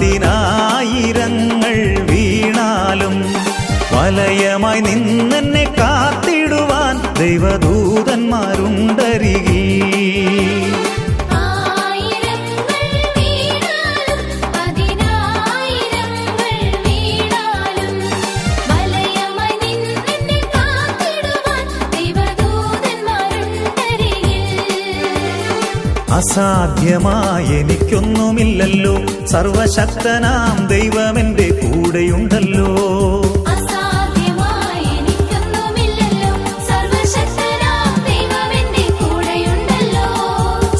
പതിനായിരങ്ങൾ വീണാലും വലയമായി നിന്നെ കാത്തിടുവാൻ ദൈവദൂതന്മാരുണ്ടരികിൽ അസാധ്യമായി എനിക്കൊന്നുമില്ലല്ലോ സർവശക്തനാം ദൈവമെന്റെ കൂടെയുണ്ടല്ലോ.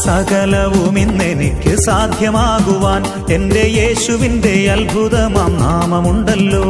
സകലവും ഇന്നെനിക്ക് സാധ്യമാകുവാൻ എന്റെ യേശുവിന്റെ അത്ഭുതമാം നാമമുണ്ടല്ലോ.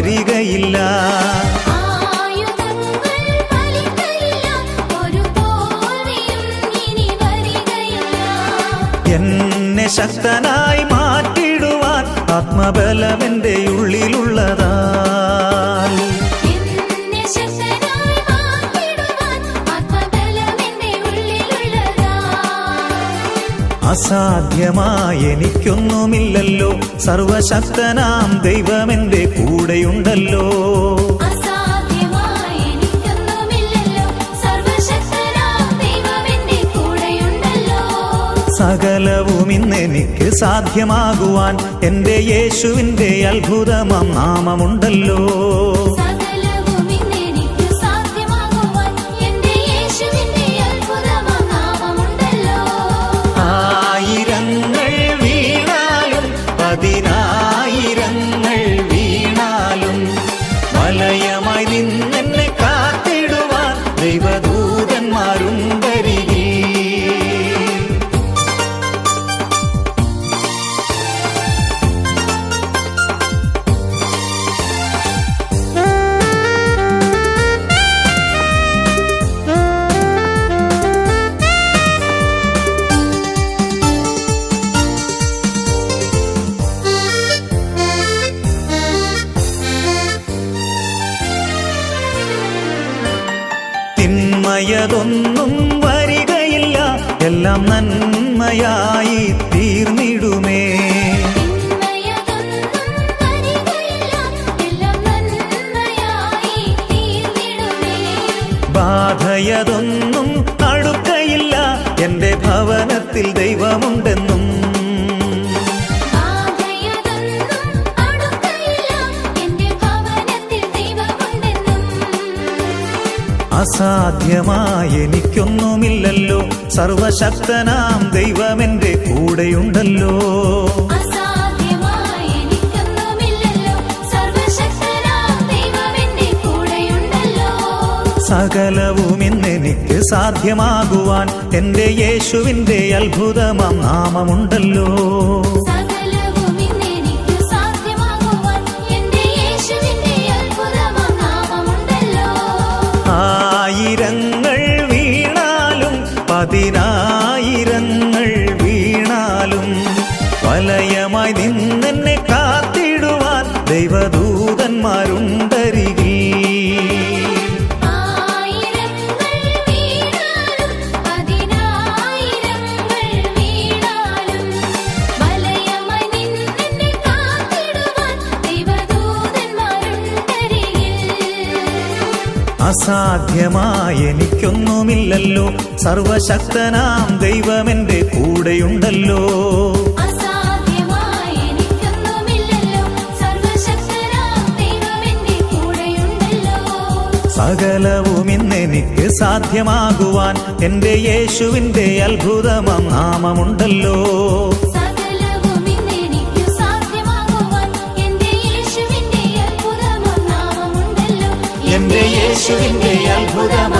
വരികയില്ല എന്നെ ശക്തനായി മാറ്റിടുവാൻ ആത്മബലമെന്റെ ഉള്ളിലുള്ളതാ അസാധ്യമായ എനിക്കൊന്നുമില്ലല്ലോ. സർവശക്തനാം ദൈവമെന്റെ കൂടെയുണ്ടല്ലോ കൂടെയുണ്ടല്ലോ. സകലവും ഇന്നെനിക്ക് സാധ്യമാകുവാൻ എന്റെ യേശുവിന്റെ അത്ഭുതമാം നാമമുണ്ടല്ലോ. വലയമായി തിന്മയതൊന്നും വരികയില്ല എല്ലാം നന്മയായി അസാധ്യമായി എനിക്കൊന്നുമില്ലല്ലോ. സർവശക്തനാം ദൈവമെന്റെ കൂടെയുണ്ടല്ലോ. അസാധ്യമായി എനിക്കൊന്നുമില്ലല്ലോ. സർവശക്തനാം ദൈവമെന്റെ കൂടെയുണ്ടല്ലോ. സകലവും ഇന്നെനിക്ക് സാധ്യമാകുവാൻ എന്റെ യേശുവിന്റെ അത്ഭുതമാം നാമമുണ്ടല്ലോ. ദൈവദൂതന്മാരുണ്ടരികിൽ അസാധ്യമായ എനിക്കൊന്നുമില്ലല്ലോ സർവശക്തനാം ദൈവമെന്റെ കൂടെയുണ്ടല്ലോ. സകലവും ഇന്ന് എനിക്ക് സാധ്യമാകുവാൻ എന്റെ യേശുവിന്റെ അത്ഭുതമം നാമമുണ്ടല്ലോ. എന്റെ യേശുവിന്റെ അത്ഭുതമ